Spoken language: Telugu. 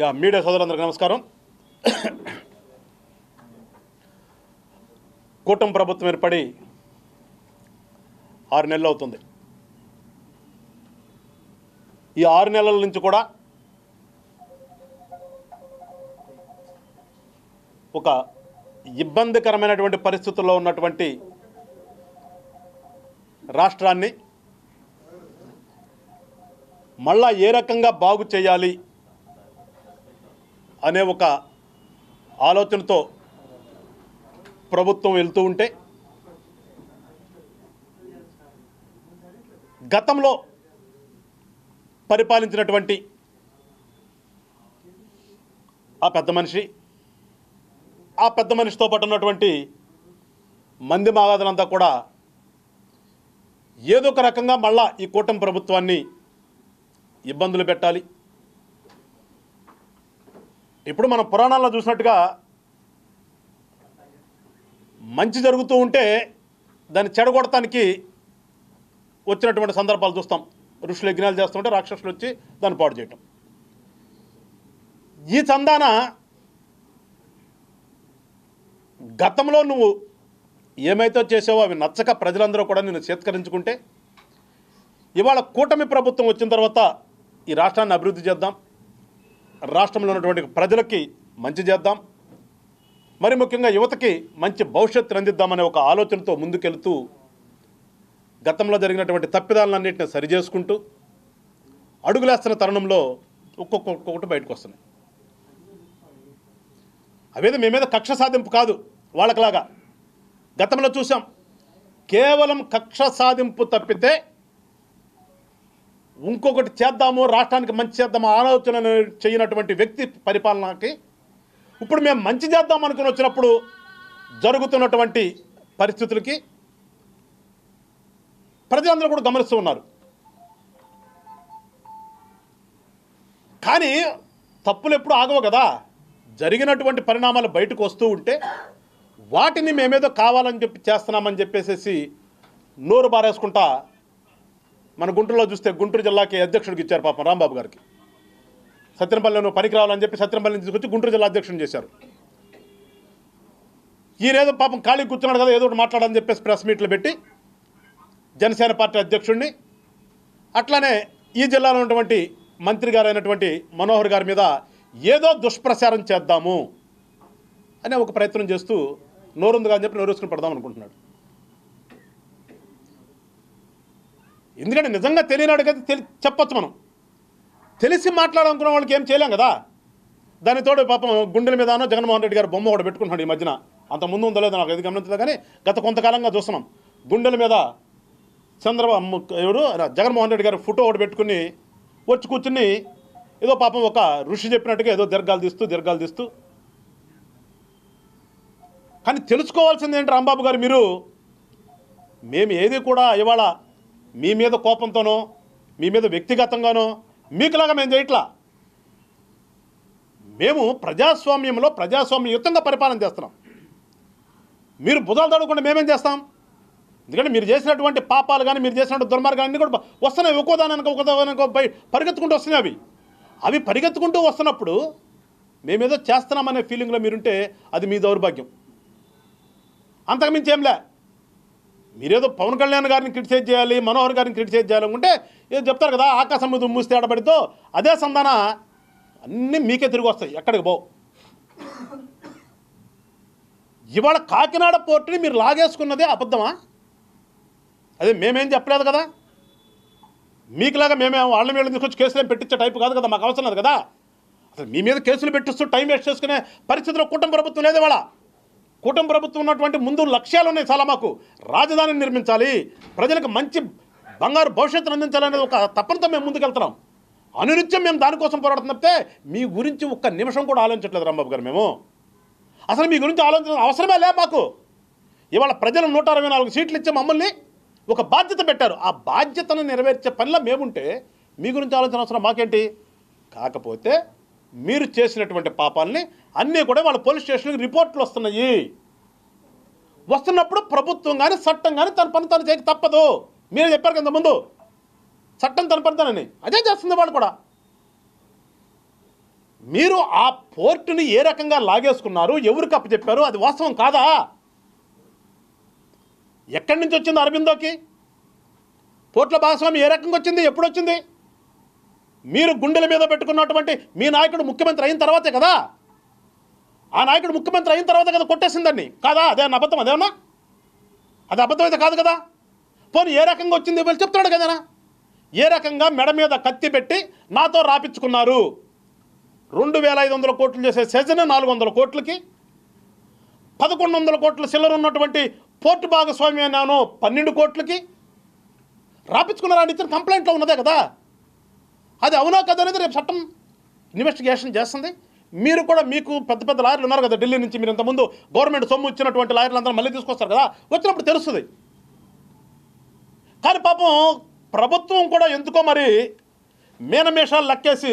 యా మీడియా సోదరులందరికీ నమస్కారం. కూటమి ప్రభుత్వం ఏర్పడి ఆరు నెలలు అవుతుంది. ఈ ఆరు నెలల నుంచి కూడా ఒక ఇబ్బందికరమైనటువంటి పరిస్థితుల్లో ఉన్నటువంటి రాష్ట్రాన్ని మళ్ళా ఏ రకంగా బాగు చేయాలి అనే ఒక ఆలోచనతో ప్రభుత్వం వెళ్తూ ఉంటే గతంలో పరిపాలించినటువంటి ఆ పెద్ద మనిషి ఆ పెద్ద మనిషితో పాటు ఉన్నటువంటి మంది మాగాదులంతా కూడా ఏదో ఒక రకంగా మళ్ళా ఈ కూటమి ప్రభుత్వాన్ని ఇబ్బందులు పెట్టాలి. ఇప్పుడు మనం పురాణాల్లో చూసినట్టుగా మంచి జరుగుతూ ఉంటే దాన్ని చెడగొడటానికి వచ్చినటువంటి సందర్భాలు చూస్తాం. ఋషులు యజ్ఞాలు చేస్తుంటే రాక్షసులు వచ్చి దాన్ని పాడు చేయటం. ఈ చందాన గతంలో నువ్వు ఏమైతే చేసావో అవి నచ్చక ప్రజలందరూ కూడా నిన్ను చేత్కరించుకుంటే ఇవాళ కూటమి ప్రభుత్వం వచ్చిన తర్వాత ఈ రాష్ట్రాన్ని అభివృద్ధి చేద్దాం. రాష్ట్రంలో ఉన్నటువంటి ప్రజలకి మంచి చేద్దాం. మరి ముఖ్యంగా యువతకి మంచి భవిష్యత్తు అందిద్దామనే ఒక ఆలోచనతో ముందుకెళ్తూ గతంలో జరిగినటువంటి తప్పిదాలన్నింటిని సరిచేసుకుంటూ అడుగులేస్తున్న తరుణంలో ఒక్కొక్కటి బయటకు వస్తున్నాయి. అవేదో మీ మీద కక్ష సాధింపు కాదు వాళ్ళకిలాగా గతంలో చూసాం కేవలం కక్ష సాధింపు తప్పితే ఇంకొకటి చేద్దాము రాష్ట్రానికి మంచి చేద్దాము ఆలోచన చేయనటువంటి వ్యక్తి పరిపాలనకి ఇప్పుడు మేము మంచి చేద్దాం అనుకుని వచ్చినప్పుడు జరుగుతున్నటువంటి పరిస్థితులకి ప్రజలందరూ కూడా గమనిస్తూ ఉన్నారు. కానీ తప్పులు ఎప్పుడు ఆగవు కదా. జరిగినటువంటి పరిణామాలు బయటకు వస్తూ ఉంటే వాటిని మేమేదో కావాలని చెప్పి చేస్తున్నామని చెప్పేసేసి నోరు బారేసుకుంటా మన గుంటూరులో చూస్తే గుంటూరు జిల్లాకి అధ్యక్షుడికి ఇచ్చారు పాపం రాంబాబు గారికి. సత్యంపల్లిలో నువ్వు పనికి రావాలని చెప్పి సత్యంపల్లిని తీసుకొచ్చి గుంటూరు జిల్లా అధ్యక్షుని చేశారు. ఈయనేదో పాపం ఖాళీ కూర్చున్నాడు కదా ఏదో ఒకటి మాట్లాడని చెప్పేసి ప్రెస్ మీట్లు పెట్టి జనసేన పార్టీ అధ్యక్షుడిని అట్లానే ఈ జిల్లాలో ఉన్నటువంటి మంత్రి గారు అయినటువంటి మనోహర్ గారి మీద ఏదో దుష్ప్రచారం చేద్దాము అనే ఒక ప్రయత్నం చేస్తూ నోరుందిగా అని చెప్పి నోరేసుకుని పడదాం అనుకుంటున్నాడు. ఎందుకంటే నిజంగా తెలియనాడు తెలి చెప్పొచ్చు మనం. తెలిసి మాట్లాడాలనుకున్న వాళ్ళకి ఏం చేయలేం కదా. దాని తోడు పాపం గుండెల మీదనో జగన్మోహన్ రెడ్డి గారు బొమ్మ కూడా పెట్టుకుంటున్నాడు ఈ మధ్యన. అంత ముందు ఉందో లేదో నాకు ఇది గమనించలేదు కానీ గత కొంతకాలంగా చూస్తున్నాం. గుండెల మీద చంద్రబాబు ఎవరు? జగన్మోహన్ రెడ్డి గారు ఫోటో ఒకటి పెట్టుకుని వచ్చి కూర్చుని ఏదో పాపం ఒక ఋషి చెప్పినట్టుగా ఏదో దీర్ఘాలు తీస్తూ దీర్ఘాలు తీస్తూ. కానీ తెలుసుకోవాల్సింది ఏంటి రాంబాబు గారు మీరు? మేము ఏది కూడా ఇవాళ మీ మీద కోపంతోనో మీ మీద వ్యక్తిగతంగానో మీకులాగా మేము చేయట్లా? మేము ప్రజాస్వామ్యంలో ప్రజాస్వామ్యయుతంగా పరిపాలన చేస్తున్నాం. మీరు బుధాలు తడవకుండా మేమేం చేస్తాం? ఎందుకంటే మీరు చేసినటువంటి పాపాలు కానీ మీరు చేసినటువంటి దుర్మార్గాన్ని కూడా వస్తున్నాయి. ఒక్కోదానికి ఒకదానికి పై పరిగెత్తుకుంటూ వస్తున్నాయి అవి. అవి పరిగెత్తుకుంటూ వస్తున్నప్పుడు మేమేదో చేస్తున్నామనే ఫీలింగ్లో మీరుంటే అది మీ దౌర్భాగ్యం. అంతకుమించి ఏంలే మీరేదో పవన్ కళ్యాణ్ గారిని క్రిటిసైజ్ చేయాలి మనోహర్ గారిని క్రిటిసైజ్ చేయాలనుకుంటే ఏదో చెప్తారు కదా ఆకాశం మీద మూస్తే ఆడబడితో అదే సంధాన అన్నీ మీకే తిరిగి వస్తాయి ఎక్కడికి పో ఇవాళ కాకినాడ పోర్టుని మీరు లాగేసుకున్నదే అబద్ధమా? అదే మేమేం చెప్పలేదు కదా? మీకులాగా మేమే వాళ్ళ మీద తీసుకొచ్చి కేసులు పెట్టించే టైపు కాదు కదా మాకు అవసరం లేదు కదా? అసలు మీ మీద కేసులు పెట్టిస్తూ టైం వేస్ట్ చేసుకునే పరిస్థితిలో కుటుంబ ప్రభుత్వం లేదు ఇవాళ. కూటమి ప్రభుత్వం ఉన్నటువంటి ముందు లక్ష్యాలు ఉన్నాయి చాలా మాకు. రాజధానిని నిర్మించాలి. ప్రజలకు మంచి బంగారు భవిష్యత్తును అందించాలనేది ఒక తప్పనతో మేము ముందుకెళ్తున్నాం. అనునిత్యం మేము దానికోసం పోరాడుతున్న తప్పితే మీ గురించి ఒక్క నిమిషం కూడా ఆలోచించట్లేదు రాంబాబు గారు మేము. అసలు మీ గురించి ఆలోచించిన అవసరమే లే మాకు. ఇవాళ ప్రజలు నూట అరవై నాలుగు సీట్లు ఇచ్చి మమ్మల్ని ఒక బాధ్యత పెట్టారు. ఆ బాధ్యతను నెరవేర్చే పనిలో మేముంటే మీ గురించి ఆలోచన అవసరం మాకేంటి? కాకపోతే మీరు చేసినటువంటి పాపాలని అన్నీ కూడా వాళ్ళ పోలీస్ స్టేషన్కి రిపోర్ట్లు వస్తున్నాయి. వస్తున్నప్పుడు ప్రభుత్వం కానీ చట్టం కానీ తన పని తను చేయక తప్పదు. మీరే చెప్పారు కదా ముందు చట్టం తన పని తనని. అదే చేస్తుంది వాళ్ళు కూడా. మీరు ఆ పోర్టుని ఏ రకంగా లాగేసుకున్నారు? ఎవరికి అప్పచెప్పారు? అది వాస్తవం కాదా? ఎక్కడి నుంచి వచ్చింది అరబిందోకి? పోర్టుల భాగస్వామి ఏ రకంగా వచ్చింది? ఎప్పుడు వచ్చింది? మీరు గుండెల మీద పెట్టుకున్నటువంటి మీ నాయకుడు ముఖ్యమంత్రి అయిన తర్వాతే కదా? ఆ నాయకుడు ముఖ్యమంత్రి అయిన తర్వాత కదా కొట్టేసిందండి. కాదా? అదే అబద్ధం అదేమన్నా అది అబద్ధం అయితే కాదు కదా? పోనీ ఏ రకంగా వచ్చింది వీళ్ళు చెప్తున్నాడు కదనా ఏ రకంగా మెడ మీద కత్తి పెట్టి నాతో రాపించుకున్నారు? రెండు వేల ఐదు వందల కోట్లు చేసే సెజన్ నాలుగు వందల కోట్లకి పదకొండు వందల కోట్ల చిల్లర ఉన్నటువంటి పోర్టు భాగస్వామి అన్నాను పన్నెండు కోట్లకి. రాపించుకున్నారా? అని ఇచ్చిన కంప్లైంట్లో ఉన్నదే కదా? అది అవునా కదా అనేది రేపు చట్టం ఇన్వెస్టిగేషన్ చేస్తుంది. మీరు కూడా మీకు పెద్ద పెద్ద లాయర్లు ఉన్నారు కదా ఢిల్లీ నుంచి మీరు ఇంతకుముందు గవర్నమెంట్ సొమ్ము ఇచ్చినటువంటి లాయర్లు అందరూ మళ్ళీ తీసుకొస్తారు కదా వచ్చినప్పుడు తెలుస్తుంది. కానీ పాపం ప్రభుత్వం కూడా ఎందుకో మరి మీనమేషాలు లెక్కేసి